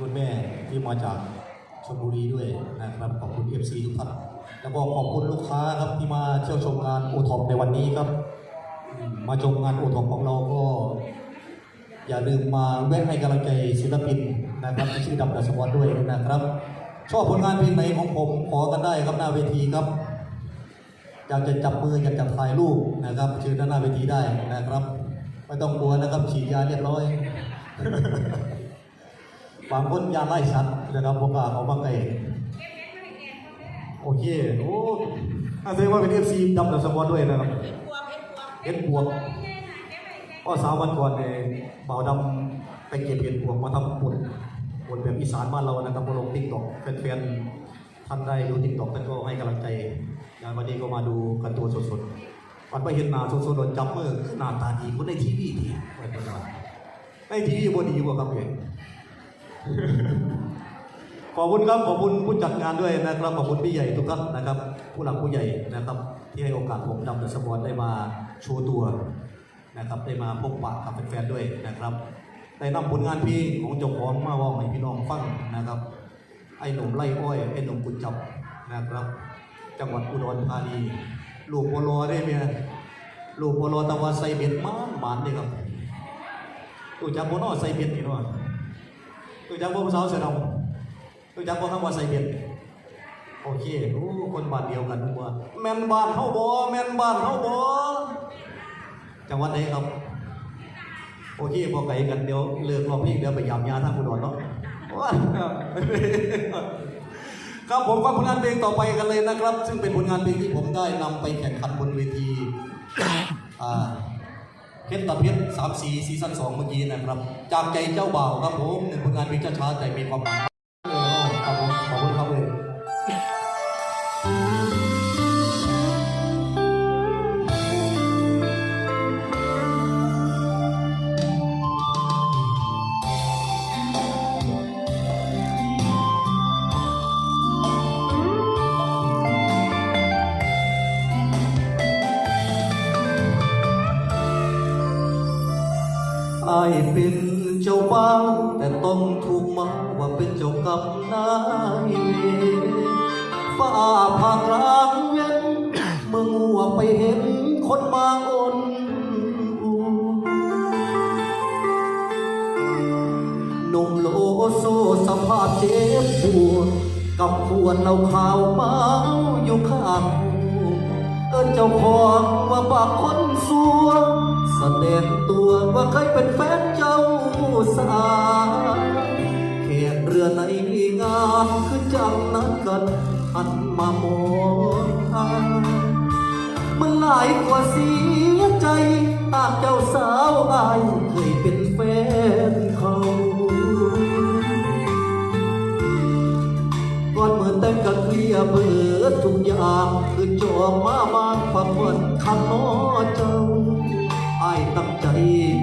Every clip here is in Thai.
คุณแม่ที่มาจากชลบุรีด้วยนะครับขอบคุณ FC ทุกท่านแล้วก็ขอบคุณลูกค้าครับที่มาเที่ยวชมงานโอท็อปในวันนี้ครับ มาชมงานโอท็อปของเราก็ อย่าลืมมาแวะให้กำลังใจศิลปินนะครับที่ชื่อดำดัสวอตด้วยนะครับ ชอบผลงานเพลงไหนของผมขอกันได้ครับหน้าเวทีครับอยากจะจับมืออยากจะถ่ายรูปนะครับเชิญด้านหน้าเวทีได้นะครับไม่ต้องกลัวนะครับฉีดยาเรียบร้อย บางคนยาไล่ชัดนะครับผมก็เอามาไกลโอเคโอ้อาแสดงว่าเป็นเอฟซีดำดัสวอตด้วยนะครับเห็ดบวกก็สามวันก่อนเนี่ยเบาวดำไปเก็บเห็ดบวกมาทำปุ่นปุ่นแบบอีสานบ้านเรานะครับมาลงติ๊กต็อกแฟนๆท่านได้ดูติ๊กต็อกท่านก็ให้กำลังใจงานวันนี้ก็มาดูกันตัวสดๆวันไปเห็นหน้าสดๆโดนจับมือหน้าตาดีคนในทีวีดีไม่เป็นไรในทีวีบ่ดีกว่าครับเอง ขอบคุณครับขอบคุณผู้จัดงานด้วยนะครับขอบคุณพี่ใหญ่ทุกท่านนะครับ ผู้หลักผู้ใหญ่นะครับ ที่ให้โอกาสผมดำดัสมอนได้มาโชว์ตัวนะครับ ได้มาพบปะกับแฟนๆด้วยนะครับได้นำผลงานเพลงของเจ้าของมาว่าให้พี่น้องฟังนะครับ ไอ้หนุ่มไล่อ้อยไอ้หนุ่มกุญจับนะครับ จังหวัดอุดรธานีลูกบัวลอได้เมียลูกบัวลอตะวันใส่เบ็ดมันมันเลยครับตัวจักบัวนอใส่เบ็ดนี่เนาะ ตัวจักรบ่ภาษาเสือดำตัวจักรบ่คำว่าใส่เบ็ดโอเคโอ้คนบ้านเดียวกันว่าแมนบ้านเฮาบ่แมนบ้านเฮาบ่จังหวัดไหนครับโอเคพอไกลกันเดี๋ยวเลิกรอบนี้เดี๋ยวไปยามยาท่างอุดรเนาะครับผมฟังผลงานเพลงต่อไปกันเลยนะครับ ซึ่งเป็นผลงานเพลงที่ผมได้นำไปแข่งขันบนเวทีอ่า เพชรตะเพชรสามสีซีซั่นสองเมื่อกี้นะครับ จากใจเจ้าบ่าวครับผมหนึ่งผลงานเพลงช้าๆแต่มีความหมาย วไปเห็นคนมาอ่อนอูหนุ่มโลโซสภาพเจ็บปวดกับขวดเหล้าขาวเมาอยู่ข้างหูเอิ้นเจ้าของว่าบากคนสัวแสดงตัวว่าเคยเป็นแฟนเจ้าสาวแขกเรือในงานคือจังนัดกันหันมามองทาง มันหลายกว่าเสียใจหากเจ้าสาวอายเคยเป็นแฟนเขาก่อนเมื่อแต่งกันเคลียเบิดทุกอย่างคือจอมมาบางความวันคำน้อเจ้าอายตั้งใจ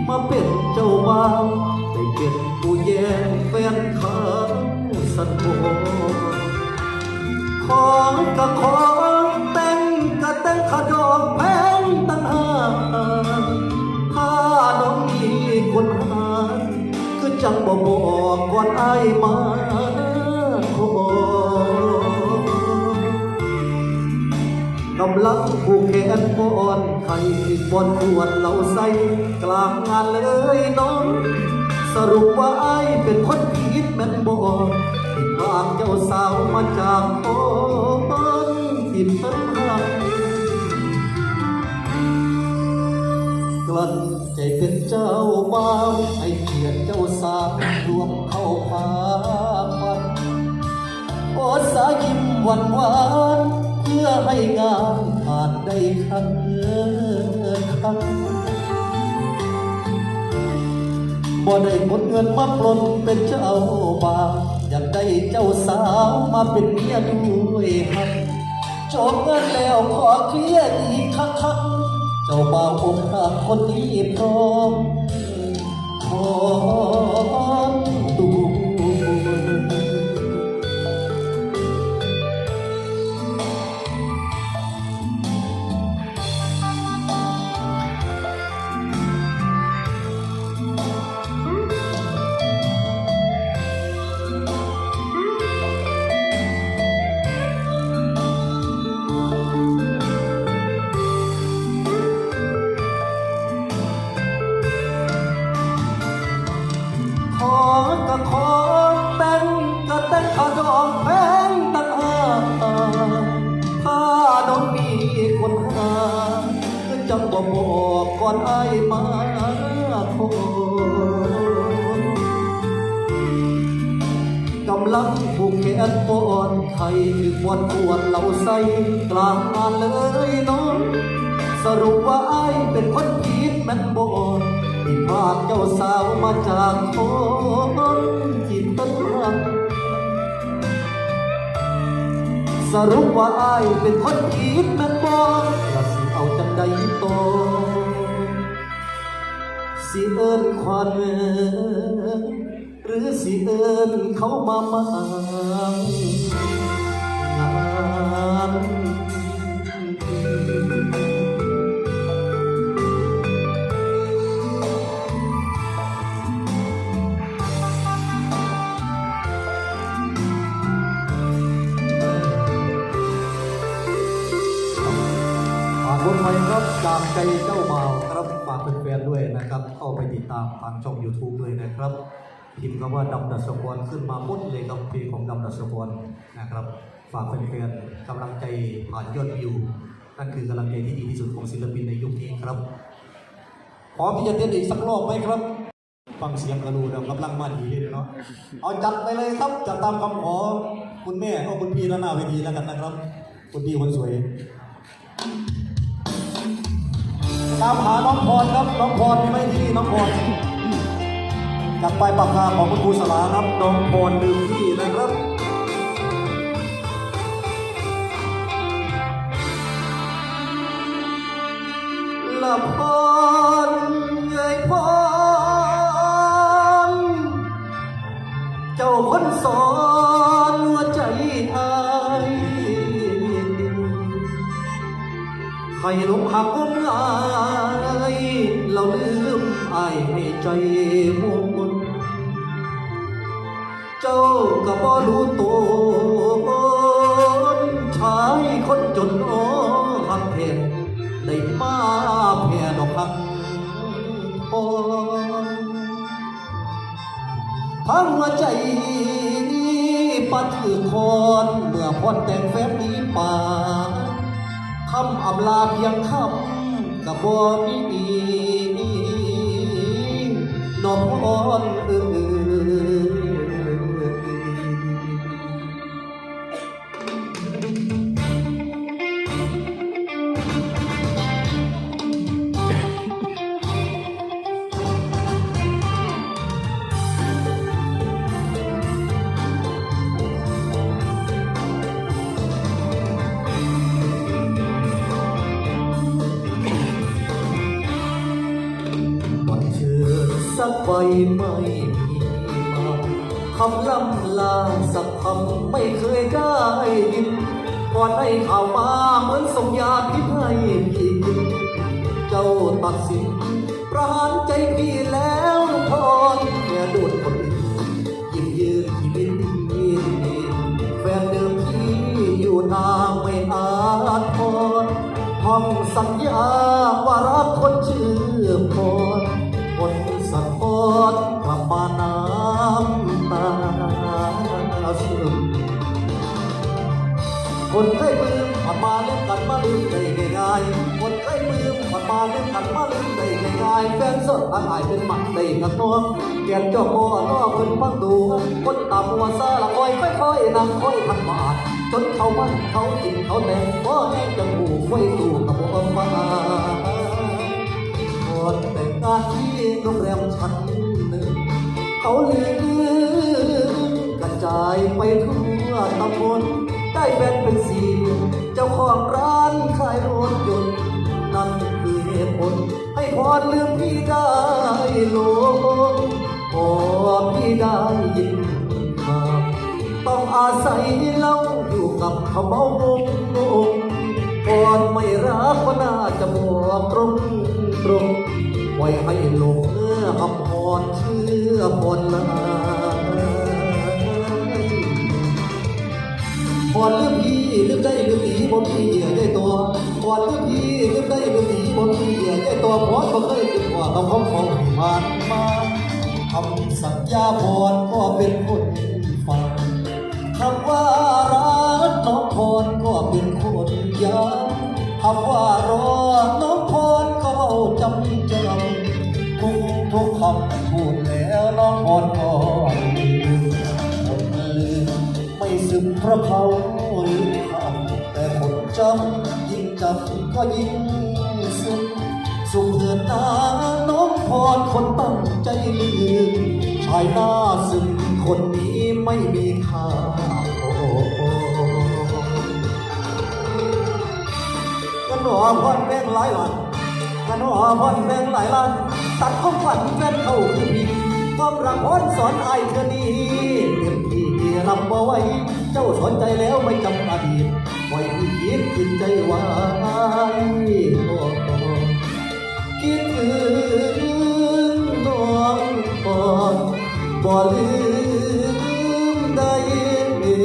มาเป็นเจ้าบ่าวได้เป็นผู้แย่งแฟนเขาสันโบของก็ของ ก็แต่งขดอกแพงตั้งห้าถ้าน้องมีคนหาคือจังบ่บอกก่อนไอ้ายมาขอกำลังผู้แขนบอนไข่บอนขวดเหล้าใส่กลางงานเลยน้อง สรุปว่าไอ้ายเป็นคนผิดแม่นบอนที่พากเจ้าสาวมาจากโอ นใจเป็นเจ้าบ่าวให้เกียรติเจ้าสาวรวมเข้าพาพันโอสายิ้มหวานหวานเพื่อให้งานผ่านได้คันคันบ่ได้หมดเงินมาปลนเป็นเจ้าบ่าวอยากได้เจ้าสาวมาเป็นเมียด้วยครับจบเงินแล้วขอเคลียร์อีกครั้งครั้ง เจ้าบ่าวอกหักคนนี้พร้อมขอ ลังผูกแขนปอนไทยถึงวันปวดเหล่าใสกลางงาเลยน้องสรุปว่าอายเป็นคนผิดแมันบอนที่พาเจ้าสาวมาจากคนจิตตรักสรุปว่าอายเป็นคนผิดแมันบอกและสิเอาจังใดโตอสิเอิ้นควัน หรือสิเอิ้นเขามามังานฝากบทเพลงครับจากใจเจ้าบ่าวครับฝากเป็นแฟนด้วยนะครับ เข้าไปติดตามทางช่อง YouTube ด้วยนะครับ พิมพ์คำว่าดำดัชกรขึ้นมาหมดเลยครับเพลงของดำดัชกรนะครับ ฝากแฟนๆกำลังใจผ่านยอดวิวนั่นคือกำลังใจที่ดีที่สุดของศิลปินในยุคนี้ครับพร้อมที่จะเต้นอีกสักรอบไหมครับฟังเสียงกระดูเรากำลังมาดีเลยเนาะเอาจัดไปเลยครับจัดตามคำขอคุณแม่ก็คุณพี่แล้วหน้าเวทีแล้วกันนะครับ คุณพี่คนสวย ตามหาน้องพรครับน้องพรมีไหมที่นี่น้องพร จากไปปากกาของคุณครูสลาครับน้องพรลืมที่นะครับละพรเอ้ยพรเจ้าคนสอนหัวใจอายให้ลงหักงมงายเราลืมอายให้ใจมุนเจ้าก็บ่รู้ตัวชายคนจนอ้อหักเพนได้มาแพ่ดอกหักพรทั้งหัวใจปัดถือคอนเมื่อพอนแต่งแฟนนี้ป่าคำอำลาเพียงคำกับบ่มีน้อพรเอ่ ไม่มีมาคำล่ำลาสักคำไม่เคยได้ยินก่อนให้ข่าวมาเหมือนส่งยาพิษให้พี่กิน เจ้าตัดสินประหารใจพี่แล้ว คนเคยมือผ่านมาเล่นกันมาลืมได้ง่ายๆคนเคยมือผ่านมาเล่นกันมาลืมได้ง่ายๆแฟนสดอาหายเป็นหมักได้กับน้องเกียนเจ้าพ่อล่อคนฟังดู คนตามหัวซาละคอยค่อยๆนำค่อยทันบาทจนเขามันเขากินเขาแต่งบ่ให้จมูกไว้ตู้กับบ่ฟ้าก่อนแต่งงานที่โรงแรมชั้นหนึ่งเขาลือกระจายไปทั่วตำบล ได้แบ่งเป็นสี่เจ้าของร้านขายรถยนต์นั่นคือเหตุผลให้พรลืมพี่ได้ลงพอพี่ได้ยินข่าวต้องอาศัยเล่าอยู่กับเขาเมาวงงงก่อนไม่รักก็น่าจะบอกตรงตรงๆปล่อยให้หลงเนื้อคำพรเชื่อพรลา อนเรื่องพี่เรื่องได้เรื่องดีบนพี่เหยื่อได้ตัวก่อนเรื่องพี่เรื่องได้เรื่องดีบนพี่เหยื่อได้ตัวพรก็เคยเป็นว่าต้องของของผ่านมาคำสัญญาพรก็เป็นคนฟังคำว่ารักน้องพรก็เป็นคนย้ำคำว่ารอน้อง ซึมเพราะเขาลืมคำแต่คนจำยิ่งจำก็ยิ่งสุขสุขเถิดนาน้องพรคนตั้งใจลืมชายหน้าซึมคนนี้ไม่มีค่าโอ้กันหนอพรแบงหลายล้านกันหนอพรแบงหลายล้านตัดความฝันแฟนเข้าคือผิดความรักพรสอนไอ้เธอนี้เต็มที่ ที่รับบ่ไหวเจ้าสนใจแล้วไม่จำอดีตปล่อยพี่คิดจิตใจไว้โอ้โอ้คิดถึงน้องก่อนบ่ลืมได้มี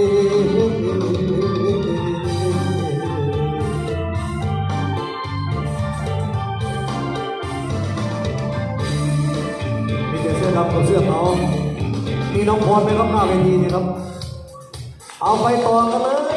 แต่เสื้อดำกับเสื้อขาว น้องพรไหมครับหน้าเวทีนะครับ เอาไปต่อกันเลย